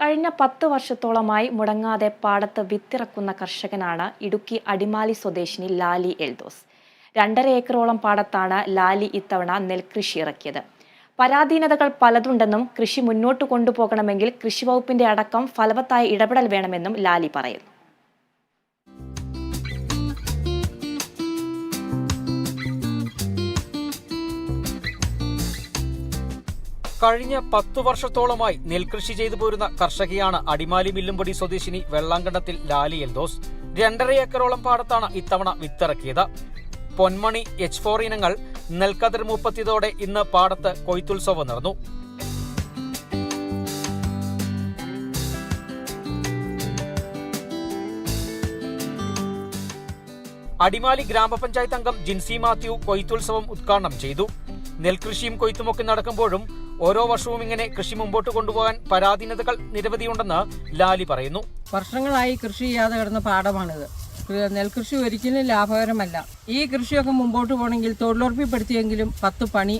കഴിഞ്ഞ പത്ത് വർഷത്തോളമായി മുടങ്ങാതെ പാടത്ത് വിത്തിറക്കുന്ന കർഷകനാണ് ഇടുക്കി അടിമാലി സ്വദേശിനി ലാലി എൽദോസ്. രണ്ടര ഏക്കറോളം പാടത്താണ് ലാലി ഇത്തവണ നെൽകൃഷി ഇറക്കിയത്. പരാധീനതകൾ പലതുണ്ടെന്നും കൃഷി മുന്നോട്ട് കൊണ്ടുപോകണമെങ്കിൽ കൃഷി വകുപ്പിന്റെ അടക്കം ഫലവത്തായ ഇടപെടൽ വേണമെന്നും ലാലി പറയുന്നു. കഴിഞ്ഞ പത്തു വർഷത്തോളമായി നെൽകൃഷി ചെയ്തു പോരുന്ന കർഷകയാണ് അടിമാലി മില്ലുംപൊടി സ്വദേശിനി വെള്ളാങ്കണ്ടത്തിൽ ലാലി എൽദോസ്. രണ്ടര ഏക്കറോളം പാടത്താണ് ഇത്തവണ വിത്തിറക്കിയത്. പൊന്മണി എച്ച് ഫോർ ഇനങ്ങൾ നെൽക്കതിർ മുപ്പത്തിയതോടെ ഇന്ന് പാടത്ത് കൊയ്ത്തുത്സവം നടന്നു. അടിമാലി ഗ്രാമപഞ്ചായത്ത് അംഗം ജിൻസി മാത്യു കൊയ്ത്തുത്സവം ഉദ്ഘാടനം ചെയ്തു. നെൽകൃഷിയും കൊയ്ത്തുമൊക്കെ നടക്കുമ്പോഴും ഓരോ വർഷവും ഇങ്ങനെ കൃഷി മുമ്പോട്ട് കൊണ്ടുപോകാൻ പരാധീനതകൾ നിരവധിയുണ്ടെന്ന് ലാലി പറയുന്നു. വർഷങ്ങളായി കൃഷി ചെയ്യാതെ കിടന്ന പാഠമാണിത്. നെൽകൃഷി ഒരിക്കലും ലാഭകരമല്ല. ഈ കൃഷിയൊക്കെ മുമ്പോട്ട് പോകണമെങ്കിൽ തൊഴിലുറപ്പിപ്പെടുത്തിയെങ്കിലും പത്ത് പണി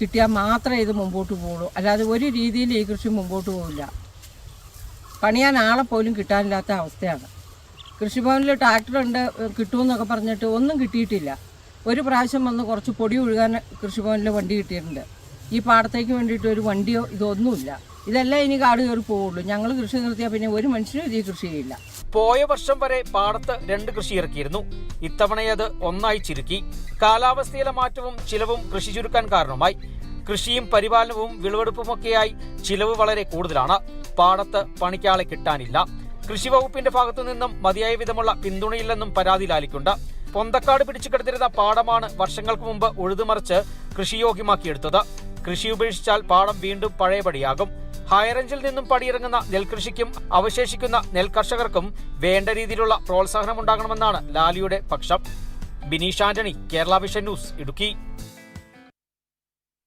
കിട്ടിയാൽ മാത്രമേ ഇത് മുമ്പോട്ട് പോകുള്ളൂ അല്ലാതെ ഒരു രീതിയിൽ ഈ കൃഷി മുമ്പോട്ട് പോകില്ല പണിയാൻ ആളെ പോലും കിട്ടാനില്ലാത്ത അവസ്ഥയാണ്. കൃഷിഭവനിൽ ട്രാക്ടറുണ്ട് കിട്ടുമെന്നൊക്കെ പറഞ്ഞിട്ട് ഒന്നും കിട്ടിയിട്ടില്ല. ഒരു പ്രാവശ്യം വന്ന് കുറച്ച് പൊടി ഒഴുകാൻ കൃഷിഭവനിൽ വണ്ടി കിട്ടിയിട്ടുണ്ട്. ഈ പാടത്തേക്ക് വേണ്ടിയിട്ട് ഒരു വണ്ടിയോ ഇതൊന്നുമില്ല. ഇതെല്ലാം ഇനി കാട് കയറി പോവുള്ളൂ. ഞങ്ങൾ കൃഷി നിർത്തിയാൽ പിന്നെ ഒരു മനുഷ്യനും ഇത് കൃഷി ചെയ്യില്ല. പോയ വർഷം വരെ പാടത്ത് രണ്ട് കൃഷി ഇറക്കിയിരുന്നു. ഇത്തവണയത് ഒന്നായി ചുരുക്കി. കാലാവസ്ഥയിലെ മാറ്റവും ചിലവും കൃഷി ചുരുക്കാൻ കാരണമായി. കൃഷിയും പരിപാലനവും വിളവെടുപ്പുമൊക്കെയായി ചിലവ് വളരെ കൂടുതലാണ്. പാടത്ത് പണിക്കാളെ കിട്ടാനില്ല. കൃഷി വകുപ്പിന്റെ ഭാഗത്തു നിന്നും മതിയായ വിധമുള്ള പിന്തുണയില്ലെന്നും പരാതി ലാലിക്കുണ്ട്. പൊന്തക്കാട് പിടിച്ചു കിടന്നിരുന്ന പാടമാണ് വർഷങ്ങൾക്ക് മുമ്പ് ഉഴുതുമറിച്ച് കൃഷിയോഗ്യമാക്കിയെടുത്തത് കൃഷി ഉപേക്ഷിച്ചാൽ പാടം വീണ്ടും പഴയപടിയാകും. ഹൈറേഞ്ചിൽ നിന്നും പടിയിറങ്ങുന്ന നെൽകൃഷിക്കും അവശേഷിക്കുന്ന നെൽകർഷകർക്കും വേണ്ട രീതിയിലുള്ള പ്രോത്സാഹനം ഉണ്ടാകണമെന്നാണ് ലാലിയുടെ പക്ഷം. Bineesh Antony Kerala vision news Idukki.